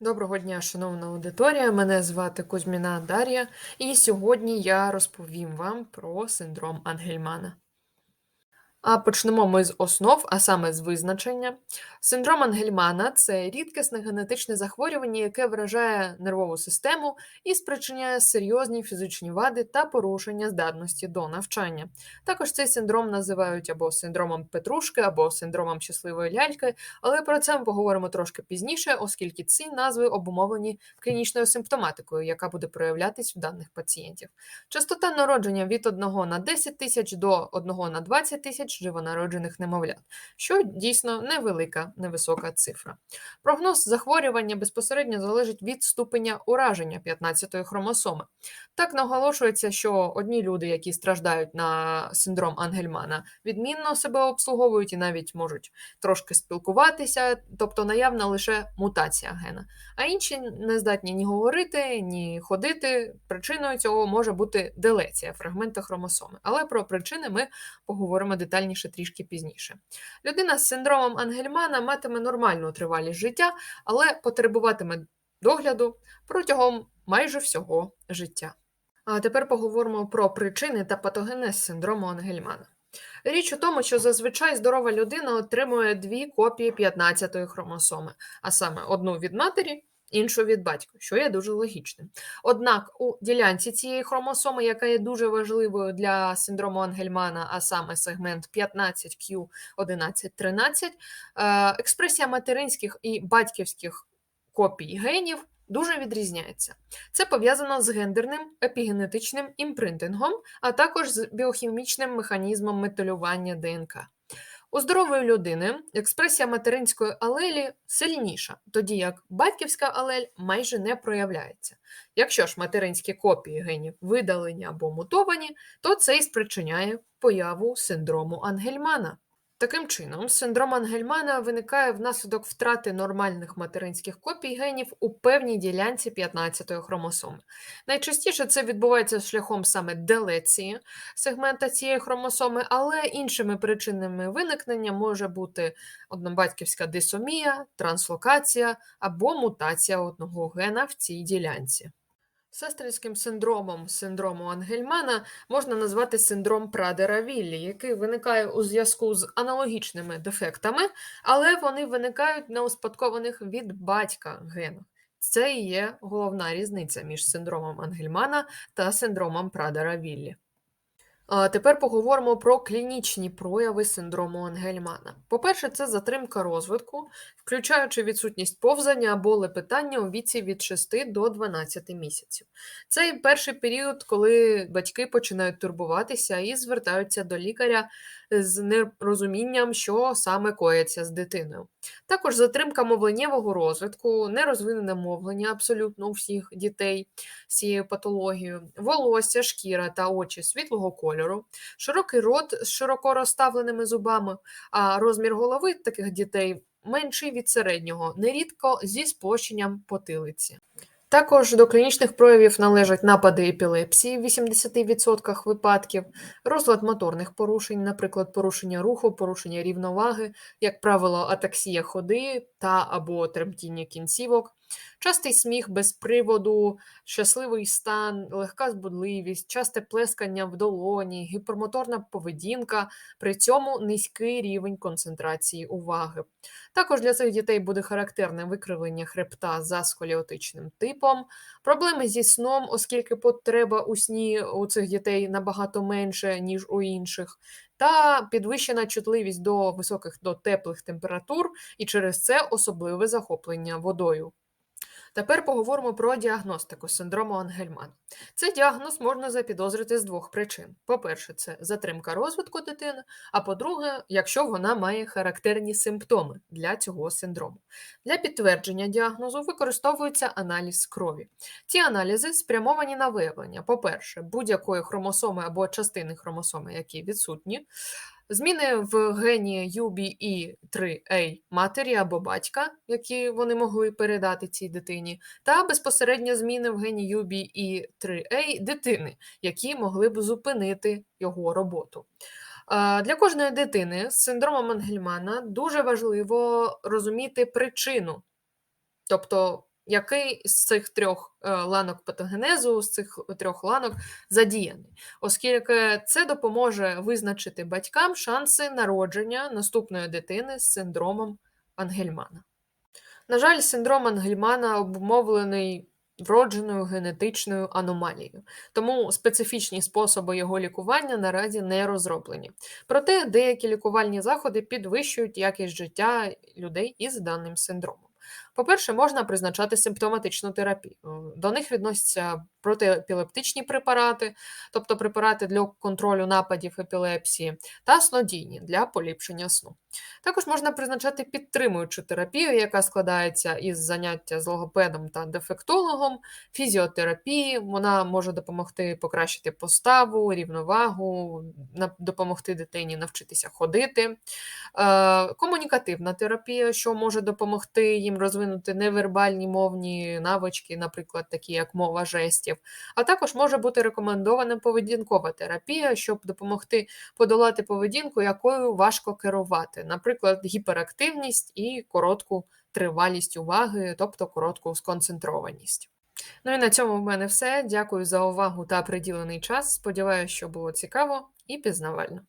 Доброго дня, шановна аудиторія. Мене звати Кузьміна Дар'я, і сьогодні я розповім вам про синдром Ангельмана. А почнемо ми з основ, а саме з визначення. Синдром Ангельмана це рідкісне генетичне захворювання, яке вражає нервову систему і спричиняє серйозні фізичні вади та порушення здатності до навчання. Також цей синдром називають або синдромом Петрушки, або синдромом щасливої ляльки, але про це ми поговоримо трошки пізніше, оскільки ці назви обумовлені клінічною симптоматикою, яка буде проявлятись в даних пацієнтів. Частота народження від 1 на 10 тисяч до 1 на 20 тисяч живонароджених немовлят, що дійсно невелика, невисока цифра. Прогноз захворювання безпосередньо залежить від ступеня ураження 15-ї хромосоми. Так наголошується, що одні люди, які страждають на синдром Ангельмана, відмінно себе обслуговують і навіть можуть трошки спілкуватися, тобто наявна лише мутація гена. А інші не здатні ні говорити, ні ходити. Причиною цього може бути делеція фрагмента хромосоми. Але про причини ми поговоримо детальніше трішки пізніше. Людина з синдромом Ангельмана матиме нормальну тривалість життя, але потребуватиме догляду протягом майже всього життя. А тепер поговоримо про причини та патогенез синдрому Ангельмана. Річ у тому, що зазвичай здорова людина отримує дві копії 15-ї хромосоми, а саме одну від матері, іншу від батька, що є дуже логічним. Однак у ділянці цієї хромосоми, яка є дуже важливою для синдрому Ангельмана, а саме сегмент 15q1113, експресія материнських і батьківських копій генів дуже відрізняється. Це пов'язано з гендерним епігенетичним імпринтингом, а також з біохімічним механізмом металювання ДНК. У здорової людини експресія материнської алелі сильніша, тоді як батьківська алель майже не проявляється. Якщо ж материнські копії генів видалені або мутовані, то це і спричиняє появу синдрому Ангельмана. Таким чином, синдром Ангельмана виникає внаслідок втрати нормальних материнських копій генів у певній ділянці 15-ї хромосоми. Найчастіше це відбувається шляхом саме делеції сегмента цієї хромосоми, але іншими причинами виникнення може бути однобатьківська дисомія, транслокація або мутація одного гена в цій ділянці. Сестринським синдромом синдрому Ангельмана можна назвати синдром Прадера Віллі, який виникає у зв'язку з аналогічними дефектами, але вони виникають неуспадкованих від батька генах. Це і є головна різниця між синдромом Ангельмана та синдромом Прадера Віллі. А Тепер поговоримо про клінічні прояви синдрому Ангельмана. По-перше, це затримка розвитку, включаючи відсутність повзання або лепетання у віці від 6 до 12 місяців. Це перший період, коли батьки починають турбуватися і звертаються до лікаря з нерозумінням, що саме коїться з дитиною. Також затримка мовленнєвого розвитку, нерозвинене мовлення абсолютно у всіх дітей з цією патологією, волосся, шкіра та очі світлого кольору, широкий рот з широко розставленими зубами, а розмір голови таких дітей менший від середнього, нерідко зі сплощенням потилиці. Також до клінічних проявів належать напади епілепсії в 80% випадків, розлад моторних порушень, наприклад, порушення руху, порушення рівноваги, як правило, атаксія ходи та або тремтіння кінцівок, частий сміх без приводу, щасливий стан, легка збудливість, часте плескання в долоні, гіпермоторна поведінка, при цьому низький рівень концентрації уваги. Також для цих дітей буде характерне викривлення хребта за сколіотичним типом, проблеми зі сном, оскільки потреба у сні у цих дітей набагато менше, ніж у інших, та підвищена чутливість до високих до теплих температур, і через це особливе захоплення водою. Тепер поговоримо про діагностику синдрому Ангельмана. Цей діагноз можна запідозрити з двох причин: по-перше, це затримка розвитку дитини, а по-друге, якщо вона має характерні симптоми для цього синдрому. Для підтвердження діагнозу використовується аналіз крові. Ці аналізи спрямовані на виявлення, по-перше, будь-якої хромосоми або частини хромосоми, які відсутні. Зміни в гені UBE3A матері або батька, які вони могли передати цій дитині, та безпосередньо зміни в гені UBE3A дитини, які могли б зупинити його роботу. Для кожної дитини з синдромом Ангельмана дуже важливо розуміти причину, тобто який з цих трьох е, ланок патогенезу, з цих трьох ланок задіяний, оскільки це допоможе визначити батькам шанси народження наступної дитини з синдромом Ангельмана. На жаль, синдром Ангельмана обумовлений вродженою генетичною аномалією, тому специфічні способи його лікування наразі не розроблені. Проте деякі лікувальні заходи підвищують якість життя людей із даним синдромом. По-перше, можна призначати симптоматичну терапію. До них відносяться протиепілептичні препарати, тобто препарати для контролю нападів епілепсії, та снодійні для поліпшення сну. Також можна призначати підтримуючу терапію, яка складається із заняття з логопедом та дефектологом, фізіотерапії. Вона може допомогти покращити поставу, рівновагу, допомогти дитині навчитися ходити. Е, комунікативна терапія, що може допомогти їм розвинути невербальні мовні навички, наприклад, такі як мова жестів. А також може бути рекомендована поведінкова терапія, щоб допомогти подолати поведінку, якою важко керувати, наприклад, гіперактивність і коротку тривалість уваги, тобто коротку сконцентрованість. Ну і на цьому в мене все. Дякую за увагу та приділений час. Сподіваюся, що було цікаво і пізнавально.